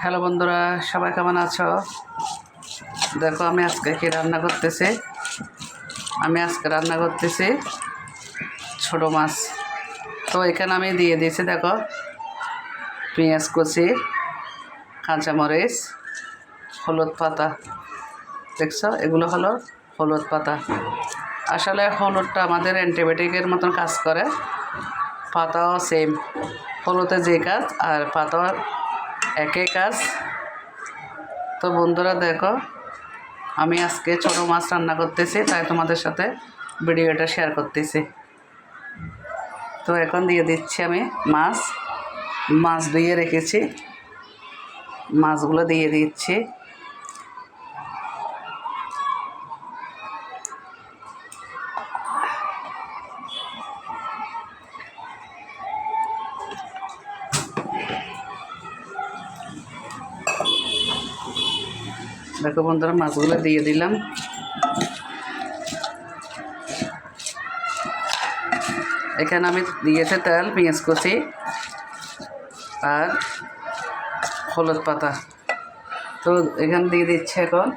Hello বন্ধুরা, সবাই কেমন আছো? দেখো, আমি আজকে কি রান্না করতেছি? আমি আজকে রান্না করতেছি ছোট মাছ। তো এখানে আমি দিয়ে দিয়েছি, দেখো, পেঁয়াজ কুচি, কাঁচামরিচ, হলুদ পাতা। দেখছ? এগুলো হলো হলুদ পাতা। আসলে হলুদটা আমাদের অ্যান্টিবায়োটিকের মতন কাজ করে। পাতাও সেম হলুদে যে কাজ, আর পাতাও একই কাজ। তো বন্ধুরা দেখো, আমি আজকে ছোটো মাছ রান্না করতেছি, তাই তোমাদের সাথে ভিডিওটা শেয়ার করতেছি। তো এখন দিয়ে দিচ্ছি আমি মাছ। মাছ ধুয়ে রেখেছি। মাছগুলো দিয়ে দিচ্ছি। দেখো বন্ধুরা, মাছগুলো দিয়ে দিলাম। এখানে আমি দিয়েছি তেল, পেঁয়াজ কুচি আর হলুদ পাতা। তো এখানে দিয়ে দিচ্ছে এখন।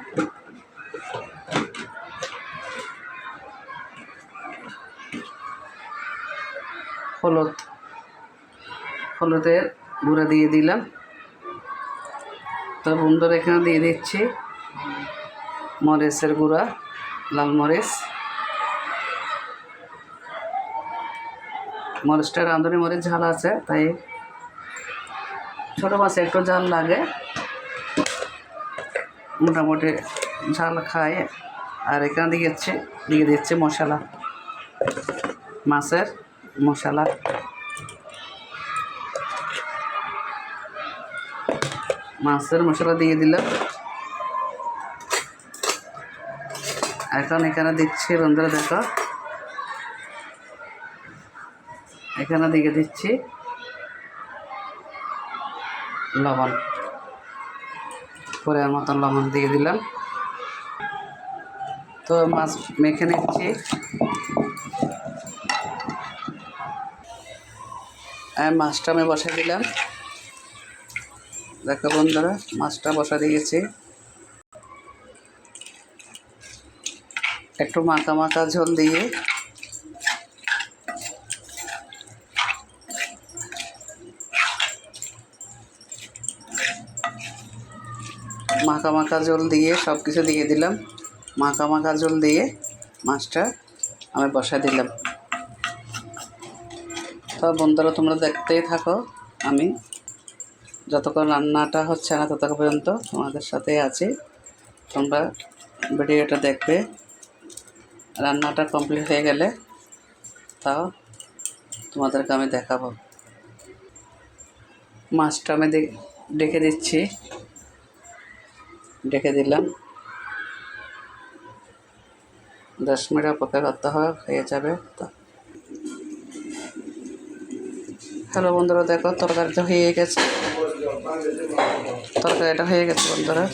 হলুদ, হলুদের গুঁড়া দিয়ে দিলাম। তো বন্ধুরা, এখানে দিয়ে দিচ্ছি। মরিচের গুঁড়া, লাল মরিচ। মরিচটা রাঁধুনি, মরিচ ঝাল আছে, তাই ছোটো মাছে একটু ঝাল লাগে। মোটামুটি ঝাল খায় আর এখানে দিয়েছে দিয়ে দিচ্ছে মশলা। মাছের মশলা। মাছের মশলা দিয়ে দিলাম। এখন এখানে দিচ্ছি, বন্ধুরা দেখো। এখানে দিয়ে দিচ্ছি লবণ। পরে মতন লবণ দিয়ে দিলাম। তো মাছ মেখে নিচ্ছি। আর মাছটা আমি বসে দিলাম। দেখো বন্ধুরা, মাছটা বসা দিয়েছি। একটু মাখা মাখা ঝোল দিয়ে। মাখা মাখা ঝোল দিয়ে সব কিছু দিয়ে দিলাম। মাখা মাখা ঝোল দিয়ে মাছটা আমি বসা দিলাম। তো বন্ধুরা, তোমরা দেখতেই থাকো, আমি যতক্ষণ রান্নাটা হচ্ছে না ততক্ষণ পর্যন্ত তোমাদের সাথে আছি। তোমরা ভিডিওটা দেখবে। রান্নাটা কমপ্লিট হয়ে গেলে তাও তোমাদেরকে আমি দেখাবো। মাছটা আমি ডেকে দিচ্ছি। ডেকে দিলাম। দশ মিনিট অপেক্ষা করতে হবে, হয়ে যাবে তো। হ্যালো বন্ধুরা, দেখো তরকারিটা হয়ে গেছে। তরকারিটা হয়ে গেছে বন্ধুরা।